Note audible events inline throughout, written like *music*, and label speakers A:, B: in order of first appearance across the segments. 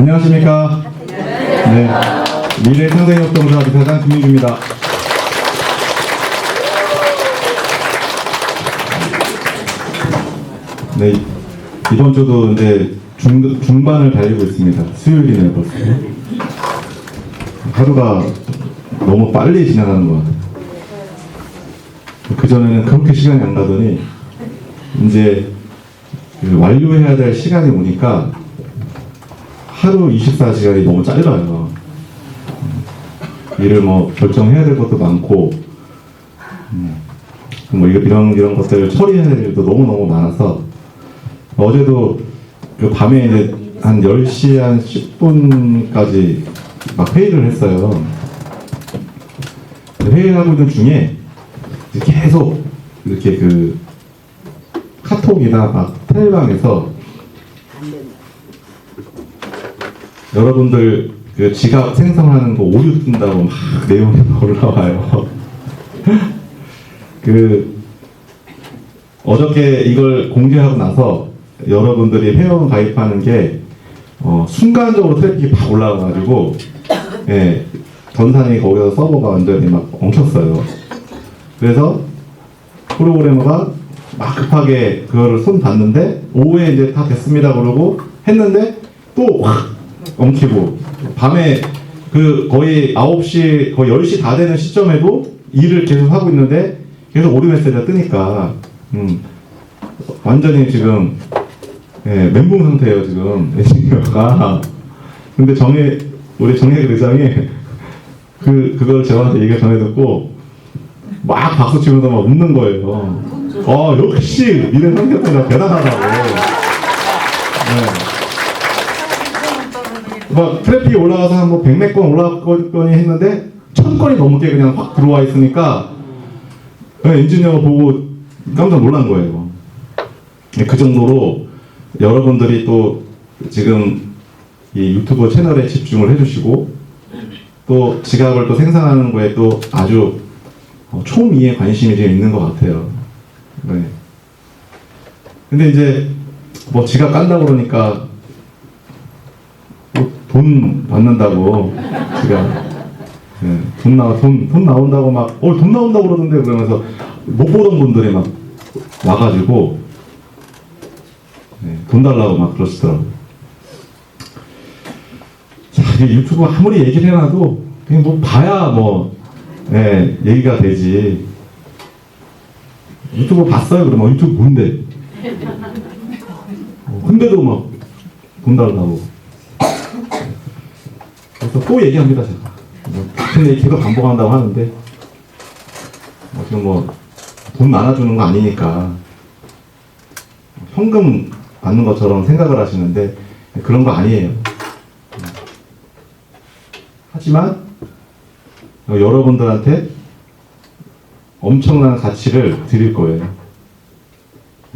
A: 안녕하십니까? 네. 미래 상생협동조합 이사장 김민주입니다. 네. 이번 주도 이제 중, 중반을 달리고 있습니다. 수요일이네요, 벌써. 하루가 너무 빨리 지나가는 것 같아요. 그전에는 그렇게 시간이 안 가더니, 이제 그 완료해야 될 시간이 오니까 하루 24시간이 너무 짧아요. 일을 뭐 결정해야 될 것도 많고, 음, 뭐 이런 이런 것들을 처리해야 될 일도 너무 너무 많아서 어제도 그 밤에 이제 한 10시 한 10분까지 막 회의를 했어요. 회의를 하고 있는 중에 계속 이렇게 그 카톡이나 막 텔레방에서 여러분들 그 지갑 생성하는 거 오류 뜬다고 막 내용이 올라와요. *laughs* 그 어저께 이걸 공개하고 나서 여러분들이 회원 가입하는 게 어, 순간적으로 트래픽이 팍 올라와가지고 예, 전산이 거기서 서버가 완전히 막 엉켰어요. 그래서 프로그래머가 막 급하게 그거를 손 봤는데 오후에 이제 다 됐습니다 그러고 했는데 또 확 엉키고 밤에 그 거의 9시 거의 10시 다 되는 시점에도 일을 계속 하고 있는데 계속 오류 메시지가 뜨니까 음, 완전히 지금 예, 멘붕 상태예요 지금 *laughs* 엔지니어가 근데 정혜 우리 정혜 의장이 *laughs* 그 그걸 저한테 얘기 전해 듣고 막 박수 치면서 막 웃는 거예요. 어 역시 미래 상태가 대단하다고. 네. 막 트래픽이 올라가서 한뭐 백몇 건 올라갔거니 했는데 천 건이 넘게 그냥 확 들어와 있으니까 엔지니어가 보고 깜짝 놀란 거예요. 네, 그 정도로 여러분들이 또 지금 이 유튜브 채널에 집중을 해주시고 또 지갑을 또 생산하는 거에 또 아주 어, 초미의 관심이 지금 있는 것 같아요. 네. 근데 이제 뭐 지갑 깐다고 그러니까 뭐 돈 받는다고 지갑 네, 돈 나, 돈, 돈 나온다고 막, 어, 돈 나온다고 그러던데, 그러면서 못 보던 분들이 막 와가지고, 네, 돈 달라고 막 그러시더라고요. 자, 유튜브 아무리 얘기를 해놔도, 그냥 뭐 봐야 뭐, 예, 얘기가 되지. 유튜브 봤어요? 그러면 어, 유튜브 뭔데? 어, 근데도 막, 돈 달라고. 또 얘기합니다, 제가. 뭐, 같은 얘기 계속 반복한다고 하는데, 뭐 지금 뭐, 돈 나눠주는 거 아니니까, 현금 받는 것처럼 생각을 하시는데, 그런 거 아니에요. 하지만, 여러분들한테 엄청난 가치를 드릴 거예요.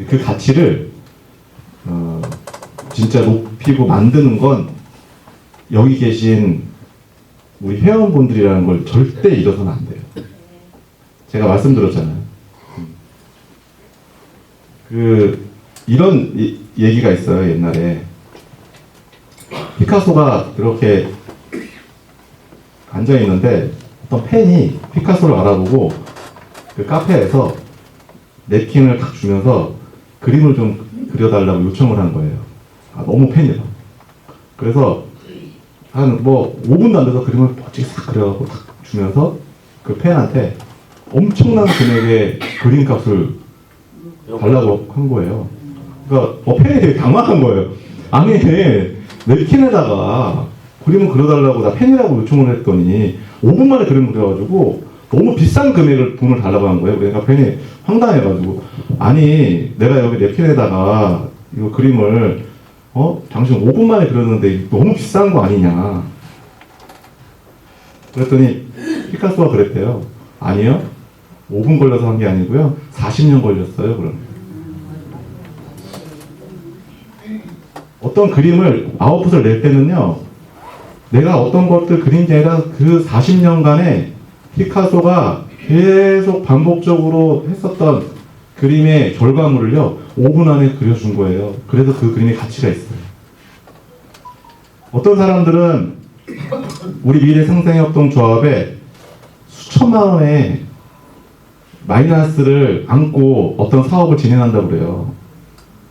A: 그 가치를, 어, 진짜 높이고 만드는 건, 여기 계신 우리 회원분들이라는 걸 절대 잊어서는 안 돼요. 제가 말씀드렸잖아요. 그 이런 이- 얘기가 있어요 옛날에 피카소가 이렇게 앉아 있는데 어떤 팬이 피카소를 알아보고 그 카페에서 냅킨을 탁 주면서 그림을 좀 그려달라고 요청을 한 거예요. 아, 너무 팬이다. 그래서 한 뭐 5분도 안 돼서 그림을 멋지게 싹 그려갖고 탁 주면서 그 팬한테 엄청난 금액의 그림 값을 달라고 한 거예요. 그러니까 어, 팬이 되게 당황한 거예요. 아니 냅킨에다가 그림을 그려달라고 나 팬이라고 요청을 했더니 5분 만에 그림을 그려가지고 너무 비싼 금액을 돈을 달라고 한 거예요. 그러니까 팬이 황당해가지고 아니 내가 여기 냅킨에다가 이거 그림을 어 당신 5분 만에 그렸는데 너무 비싼 거 아니냐. 그랬더니 피카소가 그랬대요. 아니요. 5분 걸려서 한 게 아니고요. 40년 걸렸어요. 그럼. 어떤 그림을 아웃풋을 낼 때는요. 내가 어떤 것들 그린 게 아니라 그 40년간에 피카소가 계속 반복적으로 했었던 그림의 결과물을요. 5분 안에 그려준 거예요. 그래서 그 그림의 가치가 있어요. 어떤 사람들은 우리 미래 상생협동 조합에 수천만 원의 마이너스를 안고 어떤 사업을 진행한다고 그래요.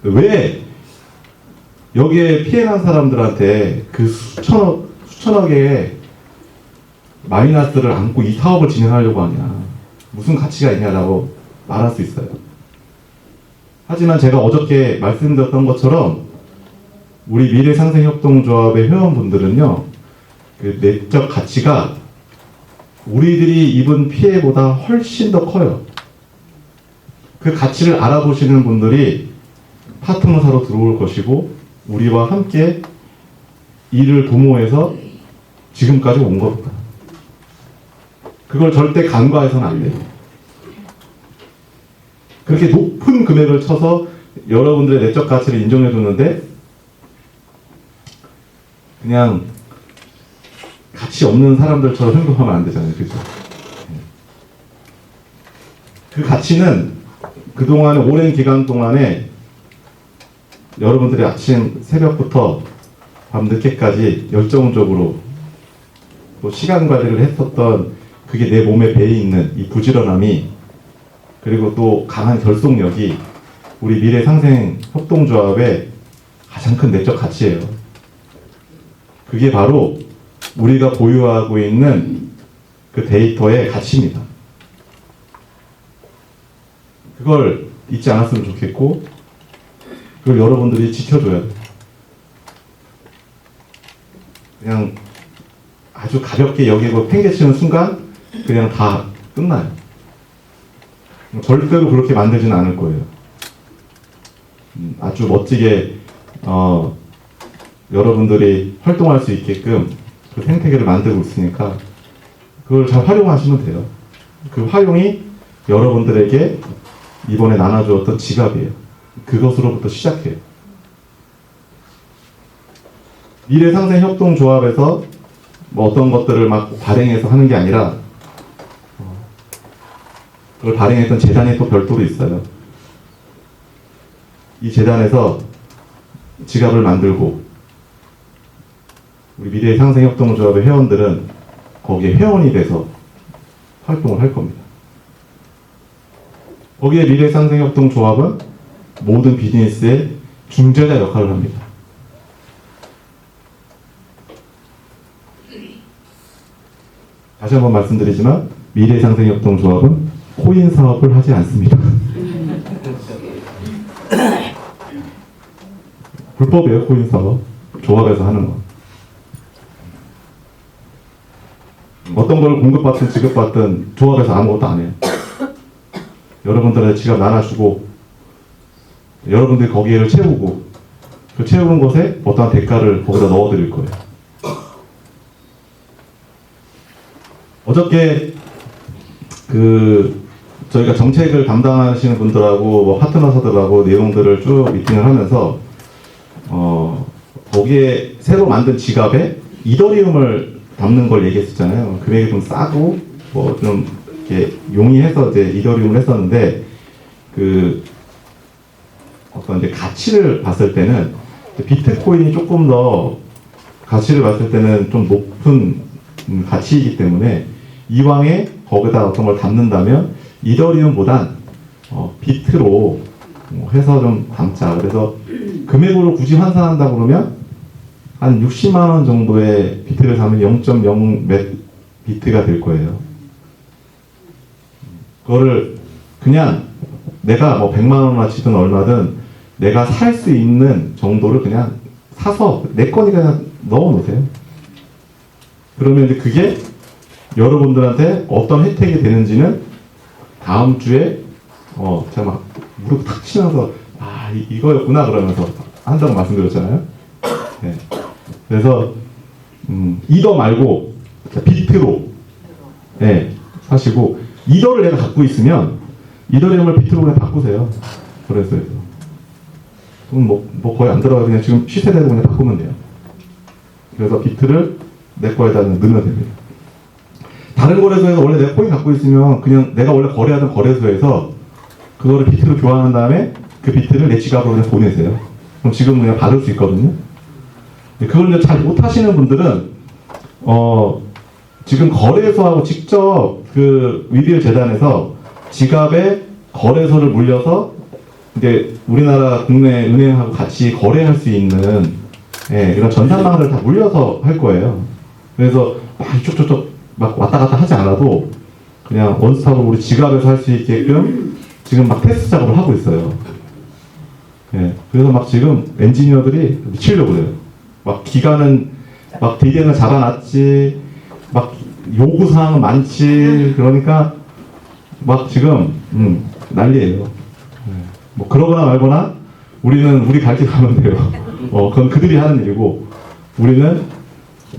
A: 왜 여기에 피해난 사람들한테 그 수천억, 수천억의 마이너스를 안고 이 사업을 진행하려고 하냐. 무슨 가치가 있냐라고 말할 수 있어요. 하지만 제가 어저께 말씀드렸던 것처럼 우리 미래상생협동조합의 회원분들은요, 그 내적 가치가 우리들이 입은 피해보다 훨씬 더 커요. 그 가치를 알아보시는 분들이 파트너사로 들어올 것이고, 우리와 함께 이를 도모해서 지금까지 온 겁니다. 그걸 절대 간과해서는 안 돼요. 그렇게 높은 금액을 쳐서 여러분들의 내적 가치를 인정해 줬는데 그냥 가치 없는 사람들처럼 행동하면 안 되잖아요. 그죠? 그 가치는 그동안 오랜 기간 동안에 여러분들이 아침 새벽부터 밤 늦게까지 열정적으로 또 시간 관리를 했었던 그게 내 몸에 배에 있는 이 부지런함이 그리고 또 강한 결속력이 우리 미래 상생 협동조합의 가장 큰 내적 가치예요. 그게 바로 우리가 보유하고 있는 그 데이터의 가치입니다. 그걸 잊지 않았으면 좋겠고, 그걸 여러분들이 지켜줘야 돼요. 그냥 아주 가볍게 여기고 팽개치는 순간, 그냥 다 끝나요. 절대로 그렇게 만들지는 않을 거예요. 음, 아주 멋지게 어, 여러분들이 활동할 수 있게끔 그 생태계를 만들고 있으니까 그걸 잘 활용하시면 돼요. 그 활용이 여러분들에게 이번에 나눠주었던 지갑이에요. 그것으로부터 시작해요. 미래상생협동조합에서 뭐 어떤 것들을 막 발행해서 하는 게 아니라 그걸 발행했던 재단이 또 별도로 있어요. 이 재단에서 지갑을 만들고 우리 미래 상생협동조합의 회원들은 거기에 회원이 돼서 활동을 할 겁니다. 거기에 미래 상생협동조합은 모든 비즈니스의 중재자 역할을 합니다. 다시 한번 말씀드리지만 미래 상생협동조합은 코인 사업을 하지 않습니다. *laughs* 불법이에요, 코인 사업. 조합에서 하는 거. 어떤 걸 공급받든 지급받든 조합에서 아무것도 안 해요. *coughs* 여러분들의 지갑 나눠주고, 여러분들이 거기에를 채우고, 그 채우는 것에 어떠한 대가를 거기다 넣어드릴 거예요. 어저께 그 저희가 정책을 담당하시는 분들하고 뭐 파트너사들하고 내용들을 쭉 미팅을 하면서 어 거기에 새로 만든 지갑에 이더리움을 담는 걸 얘기했었잖아요. 금액이 좀 싸고 뭐 좀 이렇게 용이해서 이제 이더리움을 했었는데 그 어떤 이제 가치를 봤을 때는 비트코인이 조금 더 가치를 봤을 때는 좀 높은 음, 가치이기 때문에 이왕에 거기다 어떤 걸 담는다면 이더리움보단 어, 비트로 어, 해서 좀 담자. 그래서 금액으로 굳이 환산한다 그러면 한 60만 원 정도의 비트를 담으면 0.0몇 비트가 될 거예요. 그거를 그냥 내가 뭐 100만 원어치든 얼마든 내가 살 수 있는 정도를 그냥 사서 내 거니까 넣어 놓으세요. 그러면 이제 그게 여러분들한테 어떤 혜택이 되는지는 다음 주에 어 제가 막 무릎 탁 치면서 아 이, 이거였구나 그러면서 한다고 말씀드렸잖아요. 네. 그래서 음, 이더 말고 비트로 네, 사시고 이더를 내가 갖고 있으면 이더리움을 비트로 그냥 바꾸세요. 그래서 돈 뭐, 뭐 거의 안 들어가 그냥 지금 시세대로 그냥 바꾸면 돼요. 그래서 비트를 내 거에다 넣으면 됩니다. 다른 거래소에서 원래 내가 코인 갖고 있으면 그냥 내가 원래 거래하던 거래소에서 그거를 비트로 교환한 다음에 그 비트를 내 지갑으로 그냥 보내세요. 그럼 지금 그냥 받을 수 있거든요. 그걸 잘 못하시는 분들은 어 지금 거래소하고 직접 그 위비엘 재단에서 지갑에 거래소를 물려서 이제 우리나라 국내 은행하고 같이 거래할 수 있는 예, 이런 전산망을 다 물려서 할 거예요. 그래서 막 이쪽 저쪽 막 왔다 갔다 하지 않아도 그냥 원스톱으로 우리 지갑에서 할 수 있게끔 지금 막 테스트 작업을 하고 있어요. 예, 그래서 막 지금 엔지니어들이 미치려고 그래요. 막 기간은 막 대기는 잡아놨지, 막 요구사항은 많지, 그러니까 막 지금 음, 난리예요. 예, 뭐 그러거나 말거나 우리는 우리 갈 길 가면 돼요. *laughs* 어, 그건 그들이 하는 일이고 우리는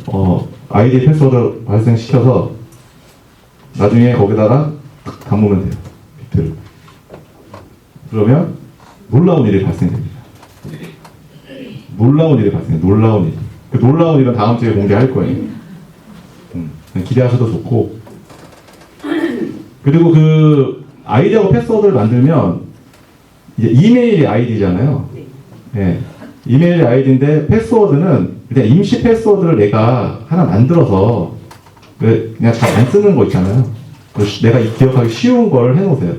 A: 어, 아이디 패스워드 발생시켜서 나중에 거기다가 탁 담으면 돼요. 비트를. 그러면 놀라운 일이 발생됩니다. 놀라운 일이 발생해요. 놀라운 일. 그 놀라운 일은 다음 주에 공개할 거예요. 음, 기대하셔도 좋고. 그리고 그 아이디하고 패스워드를 만들면 이제 이메일이 아이디잖아요. 예. 이메일이 아이디인데 패스워드는 그냥 임시 패스워드를 내가 하나 만들어서 그 그냥 잘 안 쓰는 거 있잖아요. 그 쉬- 내가 기억하기 쉬운 걸 해놓으세요.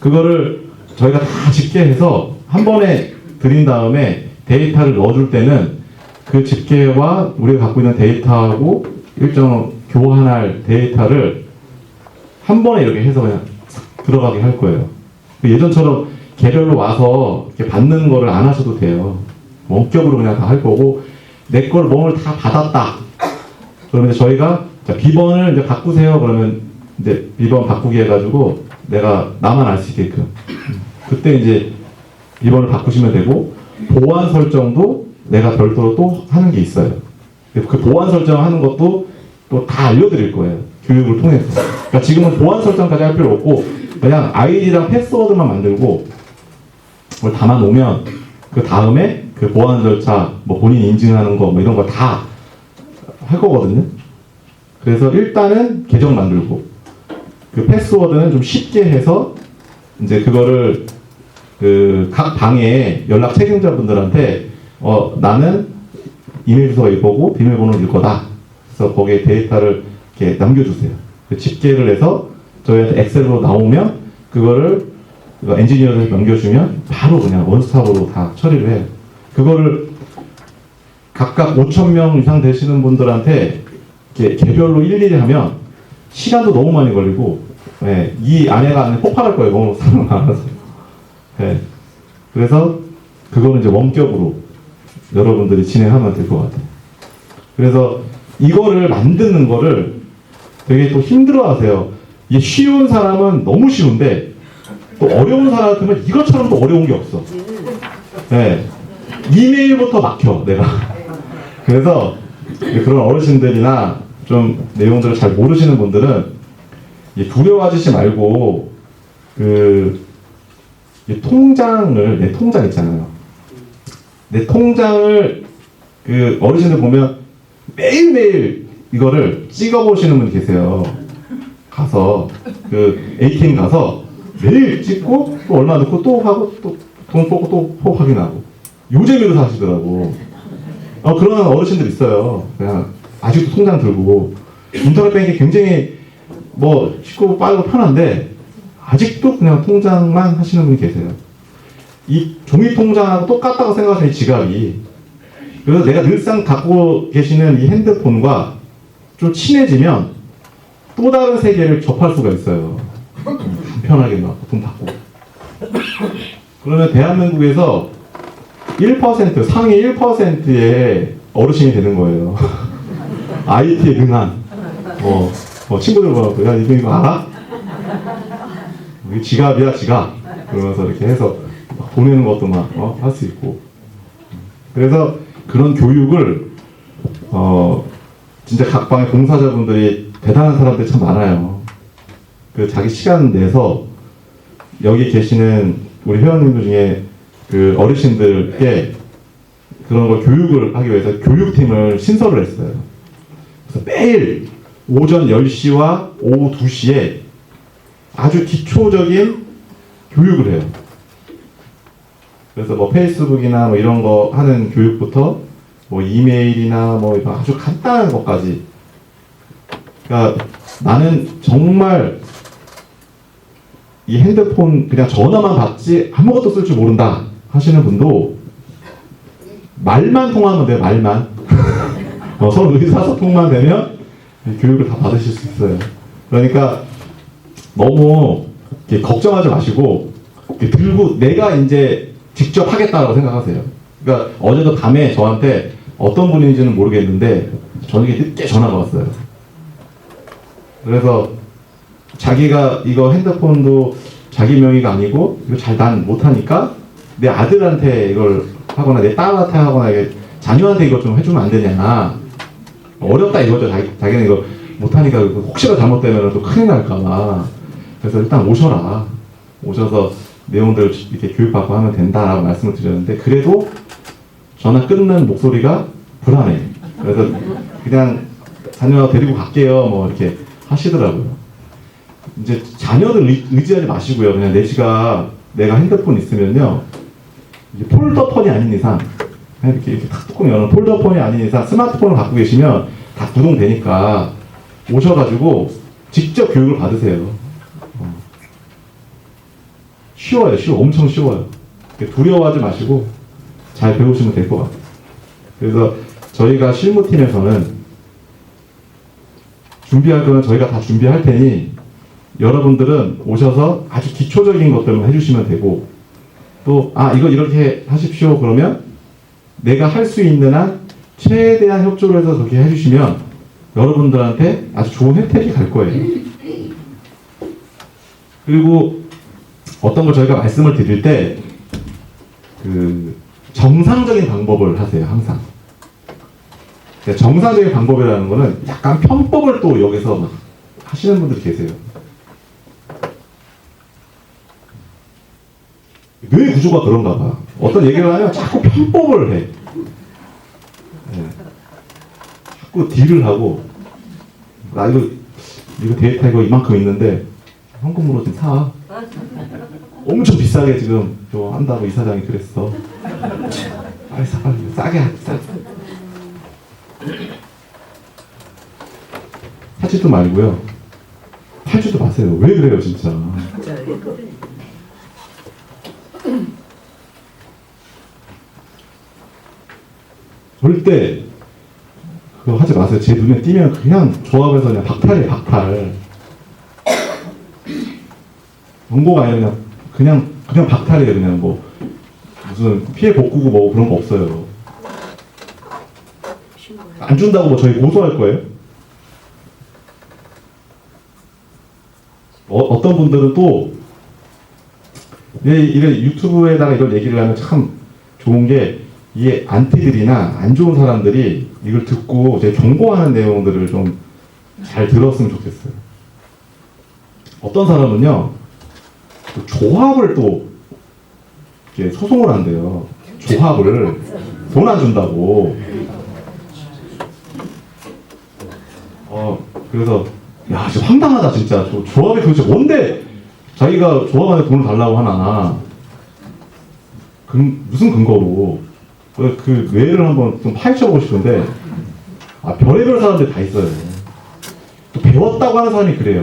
A: 그거를 저희가 다 집계해서 한 번에 드린 다음에 데이터를 넣어줄 때는 그 집계와 우리가 갖고 있는 데이터하고 일정 교환할 데이터를 한 번에 이렇게 해서 그냥 싹 들어가게 할 거예요. 그 예전처럼 개별로 와서 받는 거를 안 하셔도 돼요. 원격으로 그냥 다 할 거고 내 걸 몸을 다 받았다. 그러면 저희가 자, 비번을 이제 바꾸세요. 그러면 이제 비번 바꾸기 해가지고 내가 나만 알 수 있게끔 그때 이제 비번을 바꾸시면 되고 보안 설정도 내가 별도로 또 하는 게 있어요. 그 보안 설정하는 것도 또 다 알려드릴 거예요. 교육을 통해서. 그러니까 지금은 보안 설정까지 할 필요 없고 그냥 아이디랑 패스워드만 만들고 그걸 담아 놓으면 그 다음에 그 보안 절차, 뭐 본인 인증하는 거, 뭐 이런 거 다 할 거거든요. 그래서 일단은 계정 만들고 그 패스워드는 좀 쉽게 해서 이제 그거를 그 각 방에 연락 책임자분들한테 어 나는 이메일 주소가 이거고 비밀번호는 이거다. 그래서 거기에 데이터를 이렇게 남겨주세요. 그 집계를 해서 저희한테 엑셀로 나오면 그거를 그 엔지니어를 넘겨주면 바로 그냥 원스톱으로 다 처리를 해요. 그거를 각각 5천 명 이상 되시는 분들한테 개별로 일일이 하면 시간도 너무 많이 걸리고 예, 이 안에가 안에 폭발할 거예요. 너무 사람 많아서. 예, 그래서 그거는 이제 원격으로 여러분들이 진행하면 될 것 같아요. 그래서 이거를 만드는 거를 되게 또 힘들어하세요. 이게 쉬운 사람은 너무 쉬운데 또 어려운 사람 같으면 이것처럼 또 어려운 게 없어. 네. 이메일부터 막혀 내가. 그래서 그런 어르신들이나 좀 내용들을 잘 모르시는 분들은 이 두려워하시지 말고 그이 통장을 내 통장 있잖아요. 내 통장을 그 어르신들 보면 매일매일 이거를 찍어 보시는 분이 계세요. 가서 그 ATM 가서 매일 찍고 또 얼마 넣고 또 하고 또 돈 뽑고 또 확인하고 요재미로 사시더라고. 어 그런 어르신들 있어요. 그냥 아직도 통장 들고 인터넷 뱅킹 굉장히 뭐 쉽고 빠르고 편한데 아직도 그냥 통장만 하시는 분이 계세요. 이 종이 통장하고 똑같다고 생각하시는 이 지갑이 그래서 내가 늘상 갖고 계시는 이 핸드폰과 좀 친해지면 또 다른 세계를 접할 수가 있어요. *laughs* 편하게 막 돈 받고. 그러면 대한민국에서 1% 상위 1%의 어르신이 되는 거예요. *laughs* IT에 능한. 어, 어, 친구들 보고 야 이거 이거 알아? 지갑이야 지갑. 그러면서 이렇게 해서 막 보내는 것도 막 할수 있고. 그래서 그런 교육을 어 진짜 각 방의 봉사자분들이 대단한 사람들이 참 많아요. 그 자기 시간 내서 여기 계시는 우리 회원님들 중에 그 어르신들께 그런 걸 교육을 하기 위해서 교육팀을 신설을 했어요. 그래서 매일 오전 10시와 오후 2시에 아주 기초적인 교육을 해요. 그래서 뭐 페이스북이나 뭐 이런 거 하는 교육부터 뭐 이메일이나 뭐 이런 아주 간단한 것까지. 그러니까 나는 정말 이 핸드폰 그냥 전화만 받지 아무것도 쓸 줄 모른다 하시는 분도 말만 통하면 돼요 말만. *laughs* 어, 서로 의사소통만 되면 이 교육을 다 받으실 수 있어요. 그러니까 너무 걱정하지 마시고 들고 내가 이제 직접 하겠다라고 생각하세요. 그러니까 어제도 밤에 저한테 어떤 분인지는 모르겠는데 저녁에 늦게 전화가 왔어요. 그래서 자기가 이거 핸드폰도 자기 명의가 아니고 이거 잘 난 못하니까 내 아들한테 이걸 하거나 내 딸한테 하거나 자녀한테 이거 좀 해주면 안 되냐. 어렵다 이거죠. 자기, 자기는 이거 못하니까 혹시라도 잘못되면 또 큰일 날까봐. 그래서 일단 오셔라. 오셔서 내용들 이렇게 교육받고 하면 된다라고 말씀을 드렸는데 그래도 전화 끊는 목소리가 불안해. 그래서 그냥 자녀 데리고 갈게요. 뭐 이렇게 하시더라고요. 이제 자녀들 의, 의지하지 마시고요. 그냥 내 지가 내가 핸드폰 있으면요. 이게 폴더폰이 아닌 이상 이렇게 이렇게 탁 뚜껑 여는 폴더폰이 아닌 이상 스마트폰을 갖고 계시면 다 구동되니까 오셔가지고 직접 교육을 받으세요. 어. 쉬워요, 쉬워, 엄청 쉬워요. 두려워하지 마시고 잘 배우시면 될 것 같아요. 그래서 저희가 실무팀에서는 준비할 거는 저희가 다 준비할 테니 여러분들은 오셔서 아주 기초적인 것들만 해주시면 되고 또 아 이거 이렇게 하십시오 그러면 내가 할 수 있는 한 최대한 협조를 해서 그렇게 해주시면 여러분들한테 아주 좋은 혜택이 갈 거예요. 그리고 어떤 걸 저희가 말씀을 드릴 때 그 정상적인 방법을 하세요 항상. 정상적인 방법이라는 거는 약간 편법을 또 여기서 막 하시는 분들이 계세요. 뇌 구조가 그런가 봐. 어떤 얘기를 하면 자꾸 편법을 해. 예. 자꾸 딜을 하고, 나 이거, 이거 데이터 이거 이만큼 있는데, 현금으로 좀 사. 엄청 비싸게 지금 저 한다고 이사장이 그랬어. 빨리 사, 빨리. 싸게 하- 싸. 사지도 말고요. 팔지도 마세요. 왜 그래요, 진짜. 절대 그거 하지 마세요. 제 눈에 띄면 그냥 조합에서 그냥 박탈이에요, 박탈. 정보가 아니라 그냥 그냥 그냥 박탈이에요, 그냥 뭐 무슨 피해 복구고 뭐 그런 거 없어요. 안 준다고 뭐 저희 고소할 거예요? 어, 어떤 분들은 또 예, 이래 유튜브에다가 이런 얘기를 하면 참 좋은 게 이게 안티들이나 안 좋은 사람들이 이걸 듣고 제 경고하는 내용들을 좀 잘 들었으면 좋겠어요. 어떤 사람은요, 또 조합을 또 이렇게 소송을 한대요. 조합을 돈 안 준다고. 어, 그래서 야, 진짜 황당하다 진짜. 저 조합이 도대체 뭔데 자기가 조합한테 돈을 달라고 하나. 그, 무슨 근거로. 그, 그 뇌를 한번 좀 파헤쳐 보고 싶은데, 아, 별의별 사람들 다 있어요. 또 배웠다고 하는 사람이 그래요.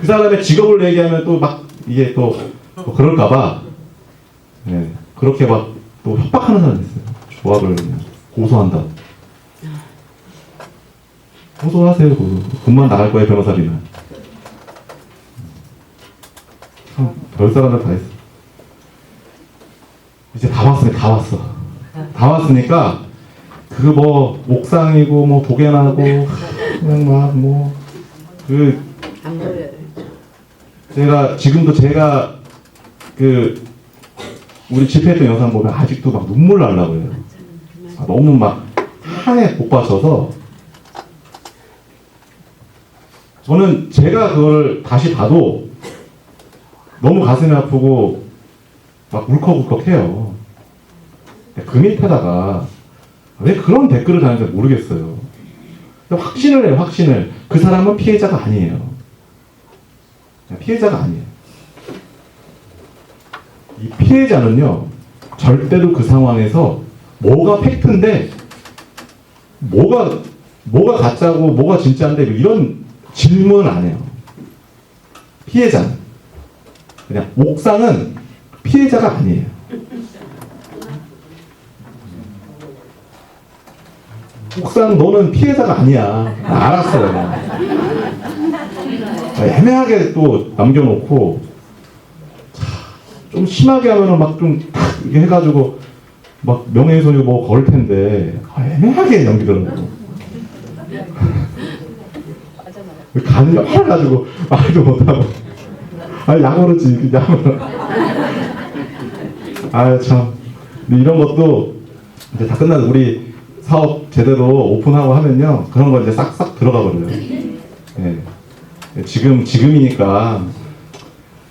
A: 그 사람의 직업을 얘기하면 또 막, 이게 또, 또 그럴까봐, 예, 그렇게 막 또 협박하는 사람이 있어요. 조합을 고소한다. 고소하세요, 고소. 돈만 나갈 거예요, 변호사비는. 참, 별 사람들 다 있어. 이제 다 왔으니까 다 왔어. 다 왔으니까 그 뭐 옥상이고 뭐 도계나고 그냥
B: 막뭐그안 보여요.
A: 제가 지금도 제가 그 우리 집회했던 영상 보면 아직도 막 눈물 날라고 해요. 아, 너무 막 한해 복받쳐서 저는 제가 그걸 다시 봐도 너무 가슴이 아프고 막 울컥울컥해요. 그 밑에다가 왜 그런 댓글을 다는지 모르겠어요. 확신을 해요, 확신을. 그 사람은 피해자가 아니에요. 피해자가 아니에요. 이 피해자는요, 절대로 그 상황에서 뭐가 팩트인데 뭐가 뭐가 가짜고 뭐가 진짜인데 이런 질문을 안 해요. 피해자는 그냥 옥상은 피해자가 아니에요. 옥상 너는 피해자가 아니야. 나 알았어요. 아, 애매하게 또 남겨놓고 차, 좀 심하게 하면은 막 좀 이렇게 해가지고 막 명예훼손이고 뭐 걸을 텐데 아, 애매하게 넘기더라고. 간이 해가지고 말도 못하고 아 양어르지 양어르 아참 이런 것도 이제 다 끝나서 우리 사업 제대로 오픈하고 하면요 그런 거 이제 싹싹 들어가 버려요. 예. 지금 지금이니까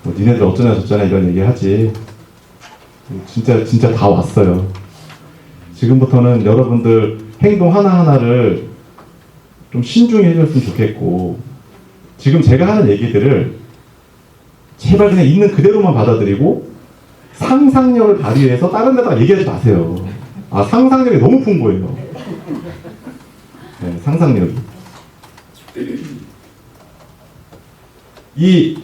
A: 뭐 니네들 어쩌냐 저쩌냐 이런 얘기 하지. 진짜 진짜 다 왔어요. 지금부터는 여러분들 행동 하나 하나를 좀 신중히 해줬으면 좋겠고 지금 제가 하는 얘기들을 제발 그냥 있는 그대로만 받아들이고 상상력을 발휘해서 다른 데다가 얘기하지 마세요. 아 상상력이 너무 풍부해요. 네, 상상력이. 이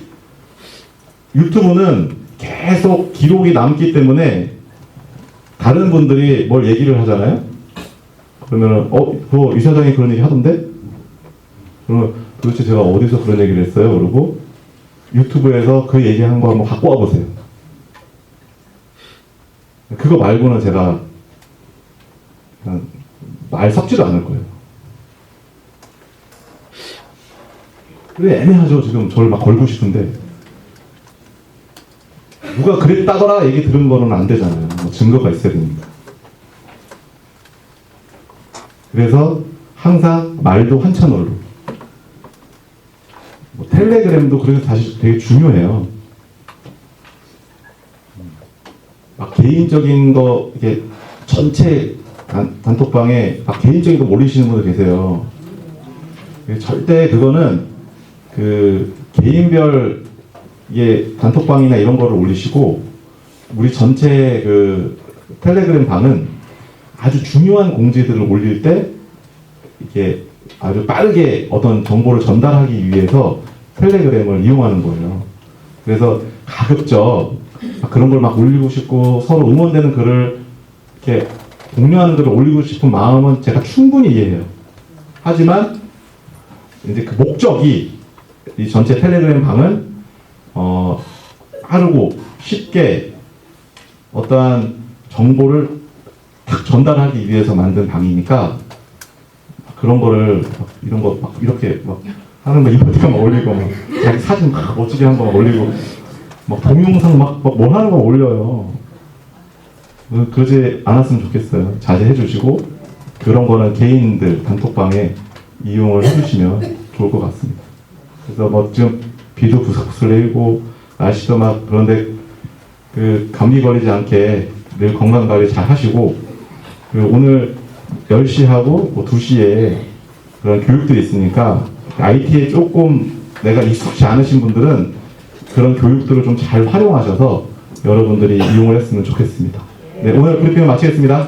A: 유튜브는 계속 기록이 남기 때문에 다른 분들이 뭘 얘기를 하잖아요. 그러면은 어, 그거 이 사장이 그런 얘기 하던데? 그러면 도대체 제가 어디서 그런 얘기를 했어요? 그러고 유튜브에서 그 얘기한 거 한번 갖고 와보세요. 그거 말고는 제가 말 섞지도 않을 거예요. 그래 애매하죠 지금 저를 막 걸고 싶은데 누가 그랬다더라 얘기 들은 거는 안 되잖아요. 뭐 증거가 있어야 되니까. 그래서 항상 말도 한참으로. 뭐 텔레그램도 그래서 다시 되게 중요해요. 막 개인적인 거 이게 전체 단, 단톡방에 막 개인적인 거 올리시는 분들 계세요. 절대 그거는 그 개인별 이게 단톡방이나 이런 거를 올리시고 우리 전체 그 텔레그램 방은 아주 중요한 공지들을 올릴 때 이게 아주 빠르게 어떤 정보를 전달하기 위해서 텔레그램을 이용하는 거예요. 그래서 가급적 그런 걸 막 올리고 싶고 서로 응원되는 글을 이렇게 공유하는 글을 올리고 싶은 마음은 제가 충분히 이해해요. 하지만 이제 그 목적이 이 전체 텔레그램 방은 어, 빠르고 쉽게 어떠한 정보를 탁 전달하기 위해서 만든 방이니까 그런 거를 막 이런 거 막 이렇게 막 하는 거 이모티콘 막 올리고 막 자기 사진 막 멋지게 한거 올리고 막 동영상 막뭐 하는 거 올려요. 그- 그러지 않았으면 좋겠어요. 자제해 주시고 그런 거는 개인들 단톡방에 이용을 해주시면 좋을 것 같습니다. 그래서 뭐 지금 비도 부슬부슬 내리고 날씨도 막 그런데 그 감기 걸리지 않게 늘 건강 관리 잘 하시고 그 오늘 10시 하고 뭐 2시에 그런 교육들이 있으니까 IT에 조금 내가 익숙지 않으신 분들은 그런 교육들을 좀 잘 활용하셔서 여러분들이 이용을 했으면 좋겠습니다. 네, 오늘 브리핑을 마치겠습니다.